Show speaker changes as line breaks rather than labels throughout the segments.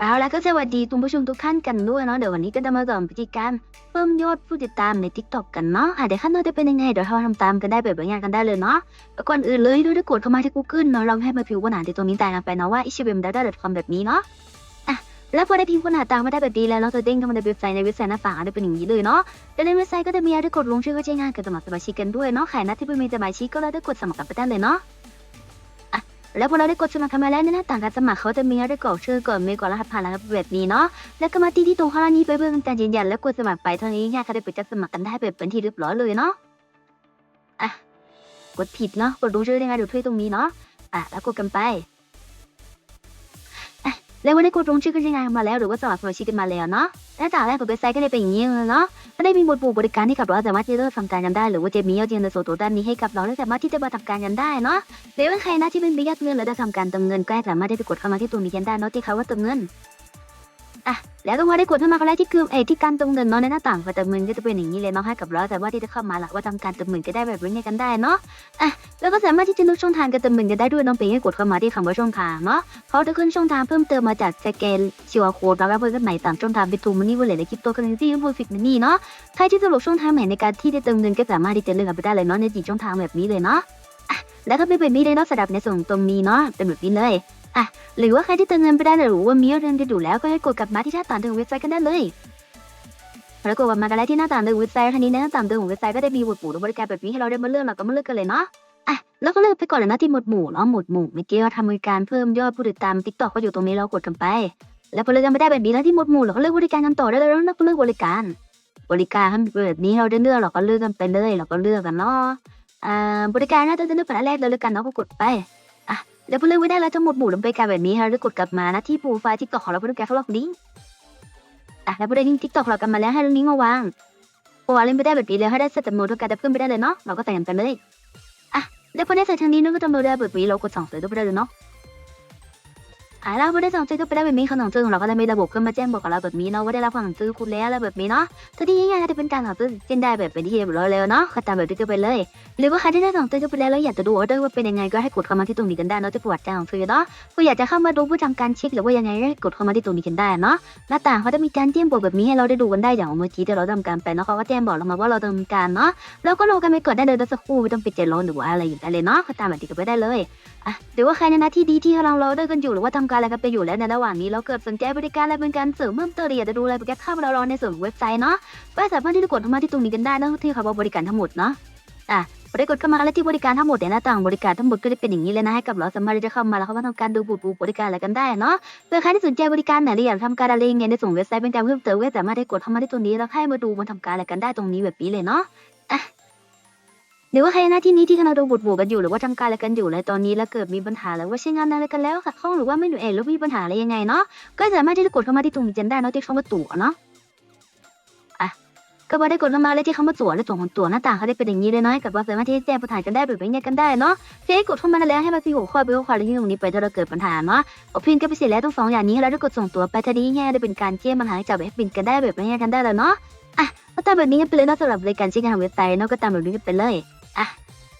เอาละก็สวัสดีคุณผู้ชมทุกท่านกันด้วยเนาะเดี๋ยววันนี้ก็จะมาสอนวิธีการเพิ่มยอดผู้ติดตามใน t ิ k t o k กันเนาะอะเดี๋ยวขั้นตอนจะเป็นยังไงเดี๋ยวเราทำตามกันได้แบบบางอย่างกันได้เลยเนาะก่อนอื่นเลยด้วยด้กดเข้ามาที่ Google เนาะเราให้มาพิมพ์ค้นหาที่ตรงนี้แต่กันไปเนาะว่า i s h i b e m d a t a c o m แบบนี้เนาะอะแล้วพอได้พิมพ์ค้นหาตามมาได้แบบนี้แล้วเราจะเด้งเข้ามาในเว็บไซต์ในเว็บไซต์หน้าฝั่งจะเป็นอย่างนี้เลยเนาะแล้วในเว็บไซต์ก็จะมีให้ได้กดลงชื่อก็ใช้งานกับสมัครสมาชิกกันด้วยเนาะใครนะที่ไม่มีสมาชิกก็เราได้กดสมัครกันไปได้เลยเนาะ แล้วพอเราได้กดสมัครกันมาแล้วในหน้าต่างการสมัครเขาจะมีให้ได้กรอกชื่อก่อนเมลก่อนรหัสผ่านแล้วแบบนี้เนาะแล้วก็มาที่ที่ตรงข้างล่างนี้ไปเพื่อการยืนยันแล้วกดสมัครไปเท่านี้ง่ายค่ะได้ไปจัดสมัครกันได้แบบเป็นที่เรียบร้อยเลยเนาะอะกดผิดเนาะกดดูชื่อได้ไงดูถ้วยตรงนี้เนาะอะแล้วกดกันไปอะแล้ววันนี้กดลงชื่อกันยังไงมาแล้วหรือว่าสมัครสมาชิกกันมาแล้วเนาะหน้าต่างแรกของเว็บไซต์ก็ได้เป็นอย่างนี้เลยเนาะ ได้มีหมดหมู่บริการที่กับเราสามารถที่จะเลือกทำการยันได้หรือว่าจะมียอดเงินในส่วนตัวด้านนี้ให้กับเราและสามารถที่จะมาทำการยันได้เนาะหรือว่าใครนะที่เป็นมียอดเงินและจะทำการเติมเงินก็สามารถได้ไปกดเข้ามาที่ตัวนี้กันได้เนาะที่เขาว่าเติมเงิน อะแล้วก็พอได้กดเข้ามาก็แล้ที่คือไอ้ที่การเติมเงินเนาะในหน้าต่างกรเติมเงินก็จะเป็นอย่างนี้เลยเนาะให้กับเราแต่ว่าที่จะเข้ามาลักว่าทำการเติมเงินก็ได้แบบนี้กันได้เนาะอะแล้วก็สามารถที่จะเลือกช่องทางการเติมเงินกันได้ด้วยน้องเพียงแค่กดเข้ามาที่คำว่าช่องทางเนาะเขาจะขึ้นช่องทางเพิ่มเติมมาจากสแกนชิวโค้ดแล้วก็เพิ่มกันใหม่ตามช่องทางเป็นตูมันนี่วันเลยในคริปโตเคอเรนซี่พูฟิกมันนี่เนาะใครที่จะหลบช่องทางใหม่ในการที่จะเติมเงินก็สามารถที่จะเลือกกันไปได้เลยเนาะในจีช่องทางแบบนี้เลยเนาะแล้วก็เป็นแบบนี้เลยเนาะสำหรับในส่วนตรงนี้เนาะเป็นแบบนี้เลย อะหรือว่าใครที่เติมเงินไปได้หรือว่ามีเงินกันอยู่แล้วก็ให้กดกลับมาที่หน้าต่างเดิมเว็บไซต์กันได้เลยแล้วกดกลับมากันแล้วที่หน้าต่างเดิมเว็บไซต์ทันนี้ในหน้าต่างเดิมของเว็บไซต์ก็ได้มีหมวดหมู่บริการแบบนี้ให้เราได้มาเลือกเราก็มาเลือกกันเลยเนาะอะแล้วก็เลือกไปก่อนเลยนะที่หมวดหมู่เนาะหมวดหมู่เมื่อกี้เราทำบริการเพิ่มยอดผู้ติดตามทิกตอกก็อยู่ตรงนี้เรากดกันไป แล้วพอเลือกกันไปได้แบบนี้แล้วที่หมวดหมู่เราก็เลือกบริการกันต่อได้เลยแล้วเราก็เลือกบริการ บริการแบบนี้เราได้เลือกเราก็เลือกกันไปเลยเราก็เลือกกันเนาะอ่าบริการน่าจะเลือกเป็นอันแรกเลยแล้วกันเนาะก็กดไปอะ แล้วพอเลือกไว้ได้แล้วทั้งหมดหมู่ลงไปกันแบบนี้เราจะกดกลับมานะที่โปรไฟล์ทิกตอกของเราเพื่อการเขาล็อกลิงก์อะแล้วพอได้ลิงทิกตอกเรากันมาแล้วให้ลิงก์มาวางปูวางลิงก์ไปได้แบบนี้แล้วให้ได้เสร็จจำนวนด้วยการจะเพิ่มไปได้เลยเนาะเราก็แต่งกันไปเลยอะแล้วพอได้ใส่ทางนี้นึกก็จำนวนได้แบบนี้เรากดสองเสร็จไปได้เลยเนาะ อะแล้วพอได้สั่งเสร็จก็ไปได้แบบนี้ขนมซื้อของเราก็จะมีระบบขึ้นมาแจ้งบอกกับเราแบบนี้เนาะว่าได้รับขนมซื้อคุณแล้วอะไรแบบนี้เนาะตัวที่ง่ายๆจะเป็นการสั่งซื้อเช่นได้แบบเป็นที่เรียบร้อยแล้วเนาะก็ตามแบบที่ก็ไปเลย หรือว่าใครที่ได้สั่งซื้อก็ไปแล้วแล้วอยากจะดูออเดอร์ว่าเป็นยังไงก็ให้กดเข้ามาที่ตรงนี้กันได้เนาะที่ประวัติการสั่งซื้อเนาะก็อยากจะเข้ามาดูเพื่อทำการเช็คหรือว่ายังไงก็ให้กดเข้ามาที่ตรงนี้กันได้เนาะหน้าต่างเขาจะมีการแจ้งบอกแบบนี้ให้เราได้ดูกันได้อย่างเมื่อกี้ที่เราทำการไปเนาะเขาก็แจ้งบอกเรามาว่าเราดำเนินการเนาะแล้วก็ลงกันไปกดได้เลยสักครู่ไม่ต้องปเจ็ดร้อนหรือว่าอะไรอย่างไรเลยเนาะก็ตามแบบที่ก็ไปได้เลยอะหรือว่าใครในหน้าที่ดีที่กำลังรอเดอร์กันอยู่หรือว่าทำการอะไรกันไปอยู่แล้วในระหว่างนี้เราเกิดสนใจบริการอะไรเป็นการเสริมเพิ่มเติมหรือยากจะดูอะไรเป็นกเข้ามาเรารอในส่วนเว็บไซต์เนาะก็สามารถที่จะกดเข้ามาที่ตรงนี้กันได้นะที่เขาบอกบริการทั้งหมดเนาะอะพอได้กดเข้ามาแล้วที่บริการทั้งหมดเนี่ยหน้าต่างบริการทั้งหมดก็จะเป็นอย่างนี้เลยนะให้กับเราสามารถที่จะเข้ามาแล้วเขามาทำการดูบูดบูบริการอะไรกันได้เนาะเพื่อใครที่สนใจบริการไหนหรือยากทำการอะไรยังไงในส่งเว็บไซต์เป็นการเพิ่มเติมก็สามารถได้กดเข้ามาที่ตรงนี้แล้วให้มาดูมาทำการอะไรกันได้ตรงนี้แบบนี้เลยเนาะ รือว่าใครหน้าที่นี้ที่กำลังดูบูดบูกันอยู่หรือว่าทำการอะไรกันอยู่ในตอนนี้แล้วเกิดมีปัญหาแล้วว่าใช้งานอะไรกันแล้วขัดข้องหรือว่าไม่หนุเองหรือมีปัญหาอะไรยังไงเนาะก็สามารถที่จะกดเข้ามาที่ตรงนี้กันได้เนาะที่เขามาตั๋วเนาะก็มาได้กดเข้ามาเลยที่เข้ามาตรวและส่วของตั๋วหน้าต่างเขาได้เป็นอย่างนี้เลยเนาะให้กับว่าสามารถที่จะแจ้งปัญหากันได้แบบนี้กันได้เนาะเพียงกดเข้ามาแล้วให้มาที่หัวข้อไปหัวข้อที่ตรงนี้ไปถ้าเราเกิดปัญหาเนาะเอาเพียงก็ไปเสร็จแล้วทั้งสองอย่างนี้เราได้กดส่งตั๋วไปทีนี้ง่ได้เป็นการแจ้งปัญหาจากเว็บบินกันได้แบบนี้กันได้แล้วเนาะอะก็ตามแบบนี้กันไปเลยนะสำหรับบริการเช็คงานเว็บไซต์เนาะก็ตามแบบนี้กันไปเลย อะ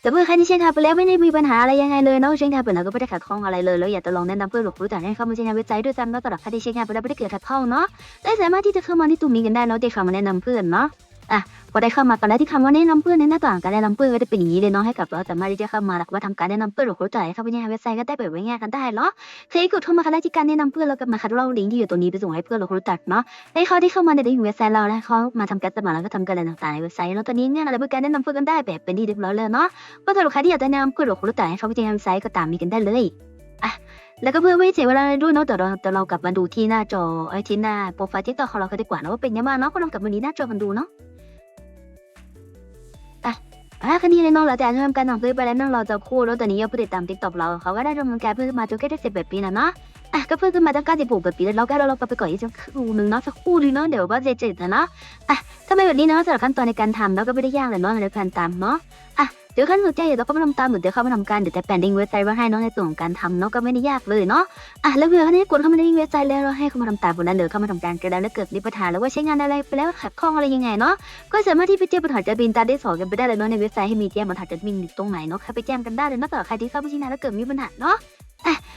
แต่เพื่อใครที่เชียงาไปแล้วไม่ได้มีปัญหาอะไรยังไงเลยเนาะเช็คงาไปแล้วก็ไม่ได้ขัดข้องอะไรเลยแล้วอยากจะลองแนะนำเพื่อนหรือรู้จักให้เข้ามาเช็คงานเว็บไซต์ด้วยซ้ำเนาะสำหรับใครที่เชียงานไปแล้วไม่ได้เกิดขัดข้องเนาะได้สามารถที่จะเข้ามาที่ตรงนี้กันได้เนาะที่เขามาแนะนำเพื่อนเนาะอะ อได้เข้ามากันแล้วที่คำว่าแนะนำเพื่อนในหน้าต่างการแนะนำเพื่อนก็จะเป็นอย่างนี้เลยเนาะให้กับเราสามารถที่จะเข้ามาแล้วก็ทำการแนะนำเพื่อนหรือรู้จักให้เข้าไปในเว็บไซต์ก็ได้แบบง่ายกันได้เนาะเคยกดเข้ามากันแล้วที่การแนะนำเพื่อนแล้วก็มาคัดลอกลิงก์ที่อยู่ตรงนี้ไปส่งให้เพื่อนเรารู้จักเนาะให้เขาที่เข้ามาในลิงก์เว็บไซต์เราแล้วเขามาทำการสมัครแล้วก็ทำการอะไรต่างๆในเว็บไซต์เนาะตอนนี้เนี่ยเราเป็นการแนะนำเพื่อนกันได้แบบเป็นที่เรียบร้อยเลยเนาะก็สำหรับใครที่อยากจะแนะนำเพื่อนหรือรู้จักให้เขาไปในเว็บไซต์ก็ตามมีกันได้เลยอะแล้วก็เพื่อไม่เสียเวลาด้วยเนาะแต่เราแต่เรากลับมาดูที่หน้าจอไอ้ที่หน้าโปรไฟล์ที่ต่อของเรากันดีกว่านะว่าเป็นยังไงเนาะก็ลองกลับมาดูหน้าจอกันดูเนาะ อะคันนี้เลยน้องเราจะทำการสั่งซื้อไปแล้วน้องเราจะคู่แล้วตอนนี้ยอดผู้ติดตามติ๊กต็อกเราเขาก็ได้รวมกันการเพิ่มมาจนใกล้จะเสร็จแบบปีนะเนาะอะก็เพิ่มขึ้นมาตั้งเก้าสิบหกแบปีแล้วเราก็เราไปก่อนอีกสักคู่หนึ่งเนาะสักครู่หนึงเนาะเดี๋ยวว่าจะเจ็ดนะเนาะอะถ้าไม่แบบนี้เนาะสำหรับขั้นตอนในการทำเราก็ไม่ได้ยากเลยเนาะในการตามเนาะอะ เดี๋ยวขั้นสนใจเดี๋ยวเราก็มาทำตามหรือเดี๋ยวเข้ามาทำการเดี๋ยวจะแปลงเว็บไซต์ไว้ให้น้องในส่วนของการทำเนาะก็ไม่ได้ยากเลยเนาะอะแล้วเมื่อวันนี้กดเข้ามาในเว็บไซต์แล้วเราให้เข้ามาทำตามบนนั้นเลยเข้ามาทำการกันแล้วแล้วเกิดมีปัญหาแล้วว่าใช้งานอะไรไปแล้วขัดข้องอะไรยังไงเนาะก็สามารถที่ไปแจ้งปัญหาจะบินตาได้สอนกันไปได้เลยเนาะในเว็บไซต์ให้มีแจ้งปัญหาจะบินตรงไหนเนาะใครไปแจ้งกันได้เลยเนะต่อใครที่เข้าไปที่นั่นแล้วเกิดมีปัญหาเนาะ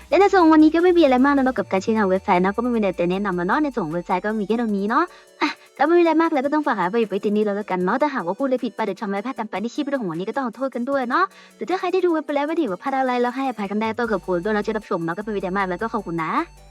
แต่ในส่วนวันนี้ก็ไม่มีอะไรมากแล้วเนาะกับการใช้งานเว็บไซต์เนาะก็ไม่มีอะไรแต่แนะนำมาเนาะในส่วนเว็บไซต์ก็มีแค่ตรงนี้เนาะอะถ้าไม่มีอะไรมากแล้วก็ต้องฝากหาไปไปที่นี้แล้วกันเนาะถ้าหากว่าพูดอะไรผิดไปเดี๋ยวทำอะไรพลาดกันไปในคลิปเรื่องของวันนี้ก็ต้องขอโทษกันด้วยเนาะแต่ถ้าใครได้ดูกันไปแล้วไม่ถือว่าพลาดอะไรแล้วให้อภัยกันได้ต้องขอบคุณด้วยนะที่รับชมเนาะก็เป็นวิดีโอมากแล้วก็ขอบคุณนะ